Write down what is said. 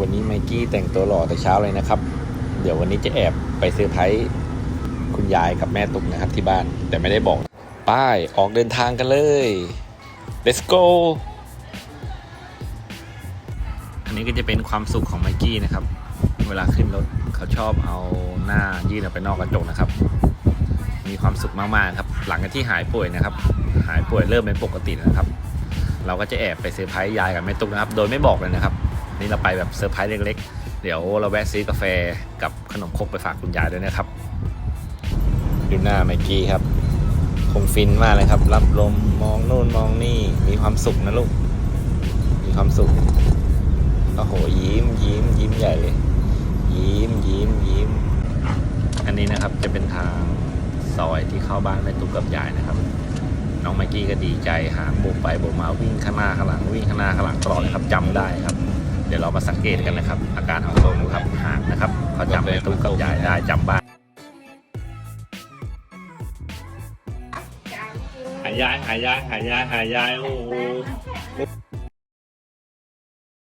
วันนี้ไมกี้แต่งตัวหล่อแต่เช้าเลยนะครับ เดี๋ยววันนี้จะแอบไปเซอร์ไพรส์คุณยายกับแม่ตุ๊กนะครับที่บ้านแต่ไม่ได้บอก ป้ายออกเดินทางกันเลย let's go อันนี้ก็จะเป็นความสุขของไมกี้นะครับ เวลาขึ้นรถเขาชอบเอาหน้ายื่นออกไปนอกกระจกนะครับ มีความสุขมากๆครับ หลังจากที่หายป่วยนะครับ หายป่วยเริ่มเป็นปกตินะครับ เราก็จะแอบไปเซอร์ไพรส์ยายกับแม่ตุ๊กนะครับ โดยไม่บอกเลยนะครับ นี่เราไปแบบเซอร์ไพรส์เล็กๆ เดี๋ยวเราแวะซื้อกาแฟกับขนมครกไปฝากคุณยายด้วยนะครับ ดูหน้าไมกี้ครับ คงฟินมากเลยครับ รับลมมองนู่นมองนี่มีความสุขนะลูก มีความสุขโอ้โหยิ้มยิ้มยิ้มใหญ่เลย ยิ้มยิ้มยิ้ม อันนี้นะครับจะเป็นทางซอยที่เข้าบ้านแม่ตุ๊กกับยายนะครับ น้องไมกี้ก็ดีใจหางโบกไปโบกมาวิ่งข้างหน้าข้างหลังวิ่งข้างหน้าข้างหลังตลอดเลยครับจำได้ครับ ดี๋ยวเรามาสังเกตกันนะครับ อาการของตัวงูครับหางนะครับเขาจำแม่ตุ๊กกับยายได้จำบ้านหายายหายายหายายหายายโอ้โห